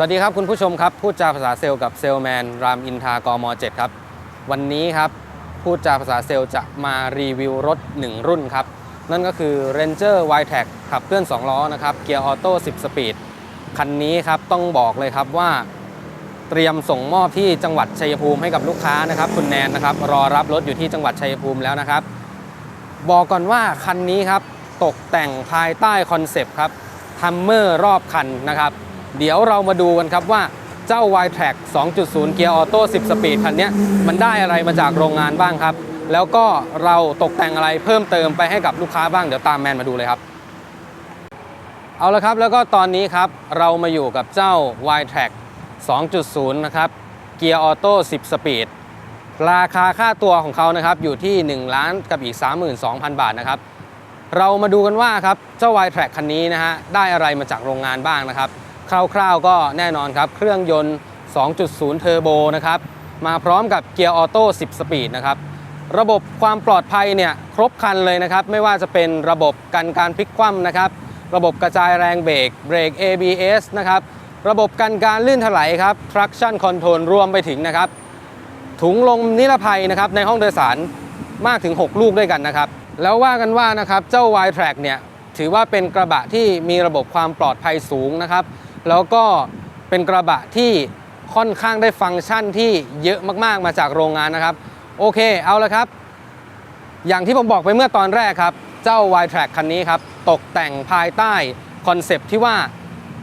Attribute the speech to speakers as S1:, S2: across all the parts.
S1: สวัสดีครับคุณผู้ชมครับ พูดจาภาษาเซลล์กับเซลแมนรามอินทากม 7 ครับ วันนี้ครับพูดจาภาษาเซลล์จะมารีวิวรถ 1 รุ่นครับ นั่นก็คือ Ranger y t e c ขับเคลื่อน 2 ล้อนะครับ เกียร์ออโต้ 10 สปีด คันนี้ครับต้องบอกเลยครับว่า เตรียมส่งมอบที่จังหวัดชัยภูมิให้กับลูกค้านะครับ คุณแนนนะครับ รอรับรถอยู่ที่จังหวัดชัยภูมิแล้วนะครับ บอกก่อนว่าคันนี้ครับตกแต่งภายใต้คอนเซปต์ครับฮัมเมอร์รอบคันนะครับ เดี๋ยวเรามาดูกันครับว่าเจ้า y t r a c 2.0 เกียร์ออโต้10 สปีดคันนี้มันได้อะไรมาจากโรงงานบ้างครับ แล้วก็เราตกแต่งอะไรเพิ่มเติมไปให้กับลูกค้าบ้างเดี๋ยวตามแมนมาดูเลยครับ เอาละครับแล้วก็ตอนนี้ครับเรามาอยู่กับเจ้า y t r a c 2.0 นะครับเกียร์ออโต้10 สปีดราคาค่าตัวของเขานะครับอยู่ที่ 1 ล้านกับอีก 32,000 บาทนะครับ เรามาดูกันว่าครับเจ้า y t r a c คันนี้นะฮะได้อะไรมาจากโรงงานบ้างนะครับ คร่าวๆก็แน่นอนครับ เครื่องยนต์ 2.0 เทอร์โบนะครับ มาพร้อมกับเกียร์ออโต้ 10 สปีดนะครับ ระบบความปลอดภัยเนี่ยครบครันเลยนะครับ ไม่ว่าจะเป็นระบบกันการพลิกคว่ำนะครับ ระบบกระจายแรงเบรก เบรก ABS นะครับ ระบบกันการลื่นถลายครับ traction control รวมไปถึงนะครับ ถุงลมนิรภัยนะครับในห้องโดยสารมากถึง 6 ลูกด้วยกันนะครับ แล้วว่ากันว่านะครับเจ้า y t r a c เนี่ยถือว่าเป็นกระบะที่มีระบบความปลอดภัยสูงนะครับ แล้วก็เป็นกระบะที่ค่อนข้างได้ฟังก์ชันที่เยอะมากๆมาจากโรงงานนะครับ โอเคเอาละครับ อย่างที่ผมบอกไปเมื่อตอนแรกครับ เจ้า y t r a c คันนี้ครับ ตกแต่งภายใต้คอนเซปที่ว่า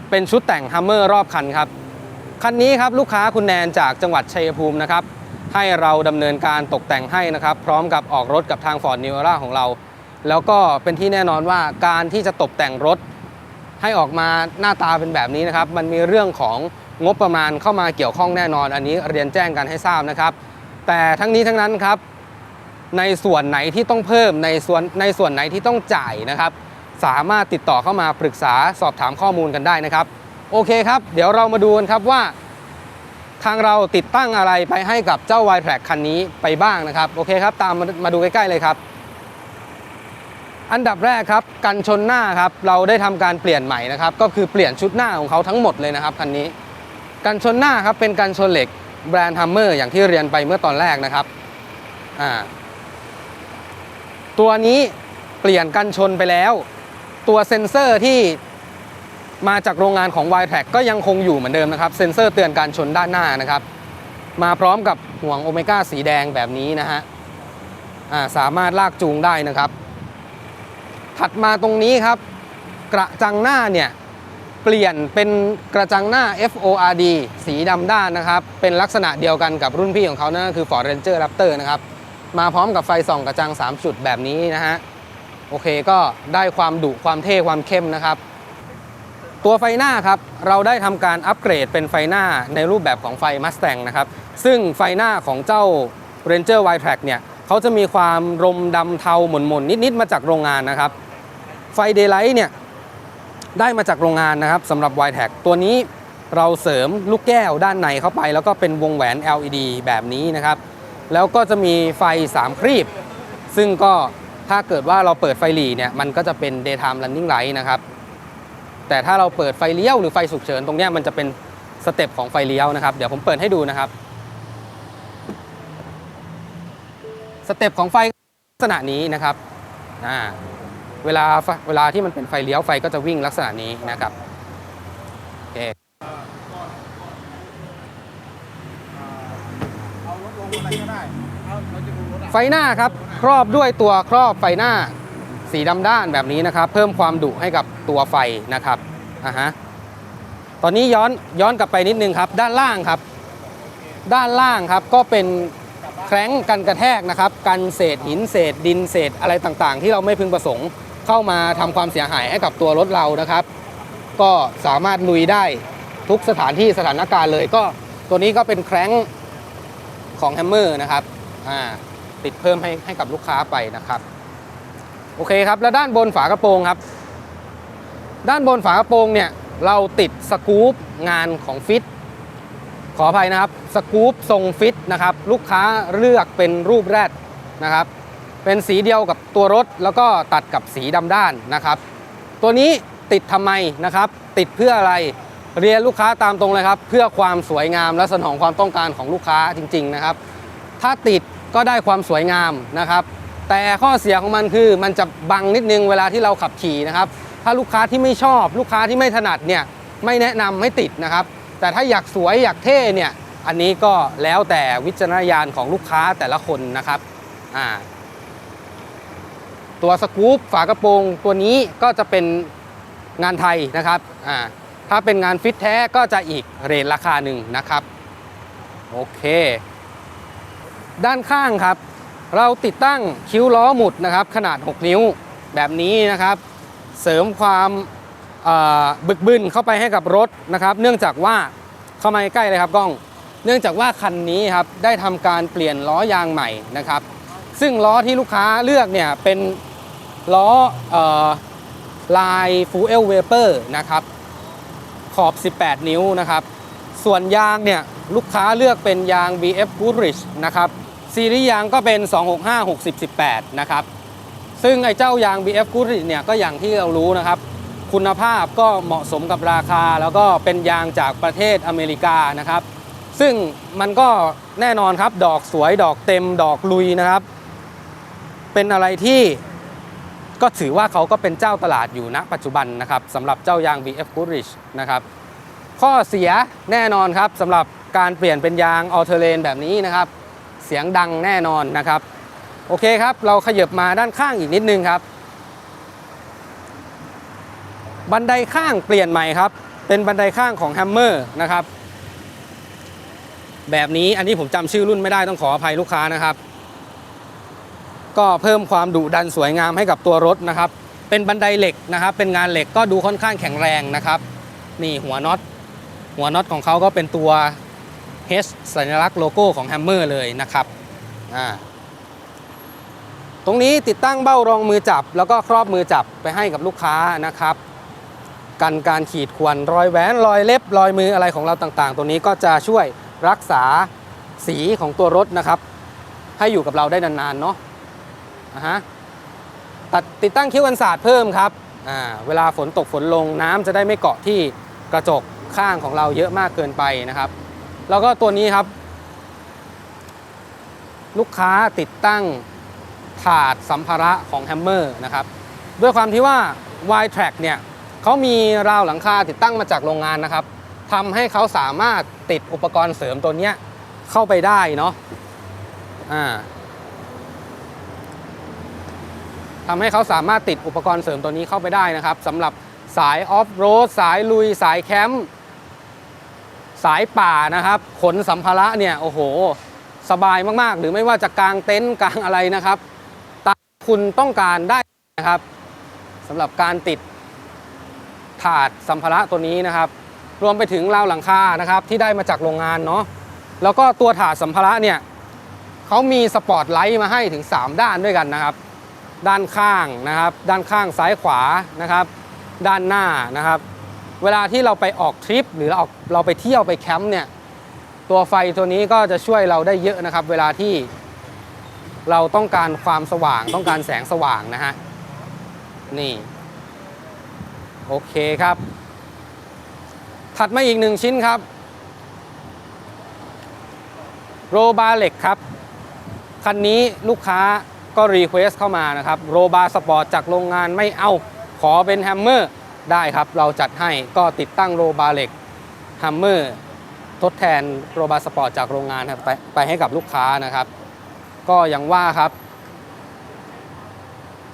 S1: เป็นชุดแต่ง Hummer รอบคันครับ คันนี้ครับลูกค้าคุณแนนจากจังหวัดชัยภูมินะครับ ให้เราดำเนินการตกแต่งให้นะครับ พร้อมกับออกรถกับทาง Ford New Era ของเรา แล้วก็เป็นที่แน่นอนว่าการที่จะตกแต่งรถ ให้ออกมาหน้าตาเป็นแบบนี้นะครับ มันมีเรื่องของงบประมาณเข้ามาเกี่ยวข้องแน่นอน อันนี้เรียนแจ้งกันให้ทราบนะครับ แต่ทั้งนี้ทั้งนั้นครับในส่วนไหนที่ต้องเพิ่มในส่วนในส่วนไหนที่ต้องจ่ายนะครับ สามารถติดต่อเข้ามาปรึกษาสอบถามข้อมูลกันได้นะครับ โอเคครับ เดี๋ยวเรามาดูกันครับว่า ทางเราติดตั้งอะไรไปให้กับเจ้า y t r a c คันนี้ไปบ้างนะครับ โอเคครับ ตามมามาดูใกล้ๆเลยครับ อันดับแรกครับกันชนหน้าครับเราได้ทำการเปลี่ยนใหม่นะครับก็คือเปลี่ยนชุดหน้าของเขาทั้งหมดเลยนะครับคันนี้ กันชนหน้าครับเป็นกันชนเหล็กแบรนด์ฮัมเมอร์อย่างที่เรียนไปเมื่อตอนแรกนะครับอ่าตัวนี้เปลี่ยนกันชนไปแล้ว ตัวเซ็นเซอร์ที่มาจากโรงงานของ y t r a c ก็ยังคงอยู่เหมือนเดิมนะครับ เซ็นเซอร์เตือนการชนด้านหน้านะครับ มาพร้อมกับห่วงโอเมก้าสีแดงแบบนี้นะฮะสามารถลากจูงได้นะครับ ถัดมาตรงนี้ครับ กระจังหน้าเนี่ยเปลี่ยนเป็นกระจังหน้า FORD สีดำด้านนะครับ เป็นลักษณะเดียวกันกับรุ่นพี่ของเขานั่นก็คือ Ford Ranger Raptor นะครับ มาพร้อมกับไฟส่องกระจัง 3 จุดแบบนี้นะฮะ โอเคก็ได้ความดุความเท่ความเข้มนะครับ ตัวไฟหน้าครับ เราได้ทำการอัปเกรดเป็นไฟหน้าในรูปแบบของไฟ Mustang นะครับ ซึ่งไฟหน้าของเจ้า Ranger y t r a c เนี่ยเขาจะมีความรมดำเทาหม่นๆนิดๆมาจากโรงงานนะครับ ไฟ Daylight เนี่ยได้มาจากโรงงานนะครับสำหรับ y t a c ตัวนี้เราเสริมลูกแก้วด้านในเข้าไป แล้วก็เป็นวงแหวน LED แบบนี้นะครับ แล้วก็จะมีไฟ 3 ครีบ ซึ่งก็ถ้าเกิดว่าเราเปิดไฟหลีเนี่ยมันก็จะเป็น daytime running light นะครับ แต่ถ้าเราเปิดไฟเลี้ยวหรือไฟฉุกเฉินตรงเนี้ยมันจะเป็นสเต็ปของไฟเลี้ยวนะครับ เดี๋ยวผมเปิดให้ดูนะครับ สเต็ปของไฟลักษณะนี้นะครับอ่า เวลาไฟเวลาที่มันเป็นไฟเลี้ยวไฟก็จะวิ่งลักษณะนี้นะครับโอเคไฟหน้าครับครอบด้วยตัวครอบไฟหน้า สีดำด้านแบบนี้นะครับ เพิ่มความดุให้กับตัวไฟนะครับอ่าฮะตอนนี้ย้อนย้อนกลับไปนิดนึงครับ ด้านล่างครับ ด้านล่างครับก็เป็นแคร้งกันกระแทกนะครับ กันเศษหินเศษดินเศษอะไรต่างๆ ที่เราไม่พึงประสงค์ เข้ามาทำความเสียหายให้กับตัวรถเรานะครับ ก็สามารถลุยได้ทุกสถานที่สถานการณ์เลย ก็ตัวนี้ก็เป็นแคร้งของแฮมเมอร์นะครับอ่าติดเพิ่มให้ให้กับลูกค้าไปนะครับ โอเคครับ แล้วด้านบนฝากระโปรงครับ ด้านบนฝากระโปรงเนี่ยเราติดสกู๊ปงานของฟิตขออภัยนะครับสกู๊ปทรงฟิตนะครับ ลูกค้าเลือกเป็นรูปแรดนะครับ เป็นสีเดียวกับตัวรถ แล้วก็ตัดกับสีดำด้านนะครับ ตัวนี้ติดทำไมนะครับ ติดเพื่ออะไรเรียนลูกค้าตามตรงเลยครับ เพื่อความสวยงามและสนองความต้องการของลูกค้าจริง ๆนะครับ ถ้าติดก็ได้ความสวยงามนะครับ แต่ข้อเสียของมันคือมันจะบังนิดนึงเวลาที่เราขับขี่นะครับ ถ้าลูกค้าที่ไม่ชอบ ลูกค้าที่ไม่ถนัดเนี่ยไม่แนะนำให้ติดนะครับ แต่ถ้าอยากสวยอยากเท่เนี่ยอันนี้ก็แล้วแต่วิจารณญาณของลูกค้าแต่ละคนนะครับอ่า ตัวสกู๊ปฝากระโปรงตัวนี้ก็จะเป็นงานไทยนะครับอ่าถ้าเป็นงานฟิตแท้ก็จะอีกเรทราคาหนึ่งนะครับโอเค ด้านข้างครับ เราติดตั้งคิ้วล้อหมุดนะครับ ขนาด 6 นิ้วแบบนี้นะครับ เสริมความบึกบึนเข้าไปให้กับรถนะครับ เนื่องจากว่าเข้ามาใกล้เลยครับกล้อง เนื่องจากว่าคันนี้ครับได้ทำการเปลี่ยนล้อยางใหม่นะครับ ซึ่งล้อที่ลูกค้าเลือกเนี่ยเป็น ล้อลายฟูเอลเวเปอร์นะครับ ขอบ 18 นิ้วนะครับ ส่วนยางเนี่ย ลูกค้าเลือกเป็นยาง BF Goodrich นะครับ ซีรีส์ยางก็เป็น 265 60 18 นะครับ ซึ่งไอ้เจ้ายาง BF Goodrich เนี่ย ก็อย่างที่เรารู้นะครับ คุณภาพก็เหมาะสมกับราคา แล้วก็เป็นยางจากประเทศอเมริกานะครับ ซึ่งมันก็แน่นอนครับ ดอกสวยดอกเต็มดอกลุยนะครับ เป็นอะไรที่ ก็ถือว่าเขาก็เป็นเจ้าตลาดอยู่ณปัจจุบันนะครับสำหรับเจ้ายาง BF Goodrich นะครับข้อเสียแน่นอนครับสำหรับการเปลี่ยนเป็นยางออเทเลนแบบนี้นะครับ เสียงดังแน่นอนนะครับ โอเคครับ เราขยับมาด้านข้างอีกนิดนึงครับ บันไดข้างเปลี่ยนใหม่ครับ เป็นบันไดข้างของแฮมเมอร์นะครับ แบบนี้อันนี้ผมจำชื่อรุ่นไม่ได้ต้องขออภัยลูกค้านะครับ ก็เพิ่มความดุดันสวยงามให้กับตัวรถนะครับ เป็นบันไดเหล็กนะครับ เป็นงานเหล็กก็ดูค่อนข้างแข็งแรงนะครับ นี่หัวน็อต หัวน็อตของเขาก็เป็นตัว H สัญลักษณ์โลโก้ของแฮมเมอร์เลยนะครับอ่าตรงนี้ติดตั้งเบ้ารองมือจับ แล้วก็ครอบมือจับไปให้กับลูกค้านะครับ กันการขีดข่วนรอยแหวนรอยเล็บรอยมืออะไรของเราต่างๆตัวนี้ก็จะช่วยรักษาสีของตัวรถนะครับ ให้อยู่กับเราได้นานๆเนาะ ฮะตัดติดตั้งคิ้วกันศาสตร์เพิ่มครับอ่าเวลาฝนตกฝนลงน้ำจะได้ไม่เกาะที่กระจกข้างของเราเยอะมากเกินไปนะครับ แล้วก็ตัวนี้ครับ ลูกค้าติดตั้งถาดสัมภาระของแฮมเมอร์นะครับด้วยความที่ว่า Y Track เนี่ยเขามีราวหลังคาติดตั้งมาจากโรงงานนะครับทำให้เขาสามารถติดอุปกรณ์เสริมตัวเนี้ยเข้าไปได้เนาะอ่า ทำให้เขาสามารถติดอุปกรณ์เสริมตัวนี้เข้าไปได้นะครับสำหรับสายออฟโรดสายลุย สายแคมป์สายป่านะครับ ขนสัมภาระเนี่ยโอ้โห สบายมาก ๆ หรือไม่ว่าจะกางเต็นท์กางอะไรนะครับตามคุณต้องการได้นะครับสำหรับการติดถาดสัมภาระตัวนี้นะครับ รวมไปถึงราวหลังคานะครับ ที่ได้มาจากโรงงานเนาะแล้วก็ตัวถาดสัมภาระเนี่ยเขามีสปอตไลท์มาให้ถึง 3 ด้านด้วยกันนะครับ ด้านข้างนะครับ ด้านข้างซ้ายขวานะครับ ด้านหน้านะครับ เวลาที่เราไปออกทริป หรือเราออกเราไปเที่ยวไปแคมป์เนี่ยตัวไฟตัวนี้ก็จะช่วยเราได้เยอะนะครับ เวลาที่เราต้องการความสว่างต้องการแสงสว่างนะฮะนี่โอเคครับ ถัดมาอีกหนึ่งชิ้นครับโรบาเล็กครับ คันนี้ลูกค้า ก็รีเควสเข้ามานะครับโรบาสปอร์ตจากโรงงานไม่เอาขอเป็นแฮมเมอร์ได้ครับเราจัดให้ก็ติดตั้งโรบาเหล็กแฮมเมอร์ทดแทนโรบาสปอร์ตจากโรงงานไปไปให้กับลูกค้านะครับ ก็อย่างว่าครับ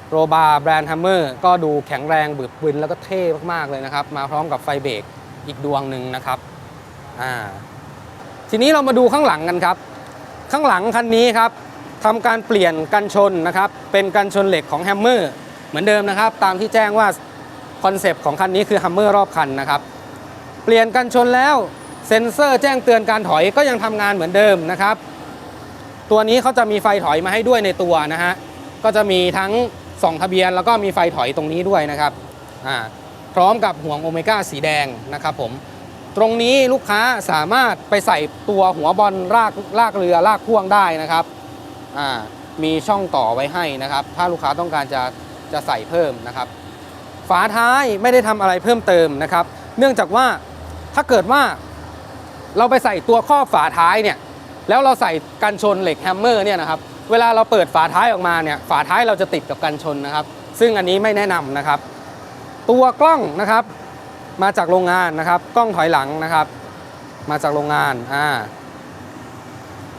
S1: โรบาแบรนด์แฮมเมอร์ก็ดูแข็งแรงบึกบึนแล้วก็เท่มาก ๆ เลยนะครับ มาพร้อมกับไฟเบรกอีกดวงหนึ่งนะครับอ่าทีนี้เรามาดูข้างหลังกันครับ ข้างหลังคันนี้ครับ ทำการเปลี่ยนกันชนนะครับ เป็นกันชนเหล็กของแฮมเมอร์เหมือนเดิมนะครับ ตามที่แจ้งว่าคอนเซปต์ของคันนี้คือแฮมเมอร์รอบคันนะครับ เปลี่ยนกันชนแล้วเซ็นเซอร์แจ้งเตือนการถอยก็ยังทำงานเหมือนเดิมนะครับ ตัวนี้เขาจะมีไฟถอยมาให้ด้วยในตัวนะฮะก็จะมีทั้งส่องทะเบียนแล้วก็มีไฟถอยตรงนี้ด้วยนะครับพร้อมกับห่วงโอเมก้าสีแดงนะครับผมตรงนี้ลูกค้าสามารถไปใส่ตัวหัวบอลลากลากเรือลากพ่วงได้นะครับ อ่ามีช่องต่อไว้ให้นะครับ ถ้าลูกค้าต้องการจะจะใส่เพิ่มนะครับ ฝาท้ายไม่ได้ทำอะไรเพิ่มเติมนะครับ เนื่องจากว่าถ้าเกิดว่าเราไปใส่ตัวครอบฝาท้ายเนี่ย แล้วเราใส่กันชนเหล็กแฮมเมอร์เนี่ยนะครับ เวลาเราเปิดฝาท้ายออกมาเนี่ย ฝาท้ายเราจะติดกับกันชนนะครับ ซึ่งอันนี้ไม่แนะนำนะครับ ตัวกล้องนะครับ มาจากโรงงานนะครับ กล้องถอยหลังนะครับ มาจากโรงงาน อ่า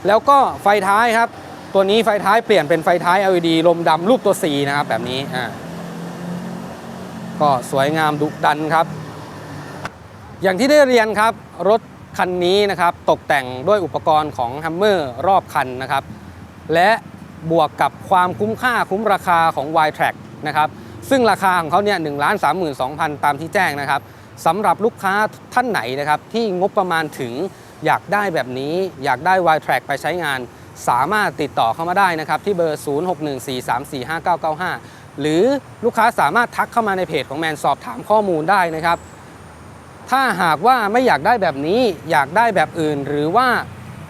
S1: แล้วก็ไฟท้ายครับ ตัวนี้ไฟท้ายเปลี่ยนเป็นไฟท้าย LED ลมดำรูปตัว C นะครับแบบนี้อ่าก็สวยงามดุดันครับ อย่างที่ได้เรียนครับ รถคันนี้นะครับตกแต่งด้วยอุปกรณ์ของ Hammer รอบคันนะครับ และบวกกับความคุ้มค่าคุ้มราคาของ y t r a c k นะครับซึ่งราคาของเขาเนี่ยหนึ่งล้านสามหมื่นสองพันตามที่แจ้งนะครับสำหรับลูกค้าท่านไหนนะครับที่งบประมาณถึงอยากได้แบบนี้ อยากได้ y t r a c k ไปใช้งาน สามารถติดต่อเข้ามาได้นะครับ ที่เบอร์ 0614345995 หรือลูกค้าสามารถทักเข้ามาในเพจของแมนสอบถามข้อมูลได้นะครับ ถ้าหากว่าไม่อยากได้แบบนี้อยากได้แบบอื่น หรือว่า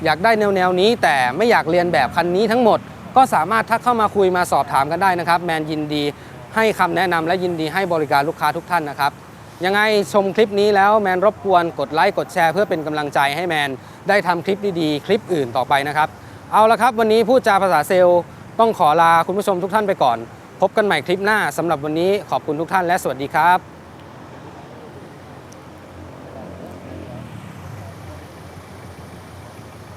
S1: อยากได้แนวแนวนี้ แต่ไม่อยากเรียนแบบคันนี้ทั้งหมด ก็สามารถทักเข้ามาคุยมาสอบถามกันได้นะครับ แมนยินดีให้คำแนะนำและยินดีให้บริการลูกค้าทุกท่านนะครับยังไงชมคลิปนี้แล้วแมนรบกวนกดไลค์กดแชร์เพื่อเป็นกำลังใจให้แมนได้ทำคลิปดีๆ คลิปอื่นต่อไปนะครับ เอาละครับวันนี้พูดจาภาษาเซลล์ต้องขอลาคุณผู้ชมทุกท่านไปก่อน พบกันใหม่คลิปหน้าสำหรับวันนี้ขอบคุณทุกท่านและสวัสดีครับ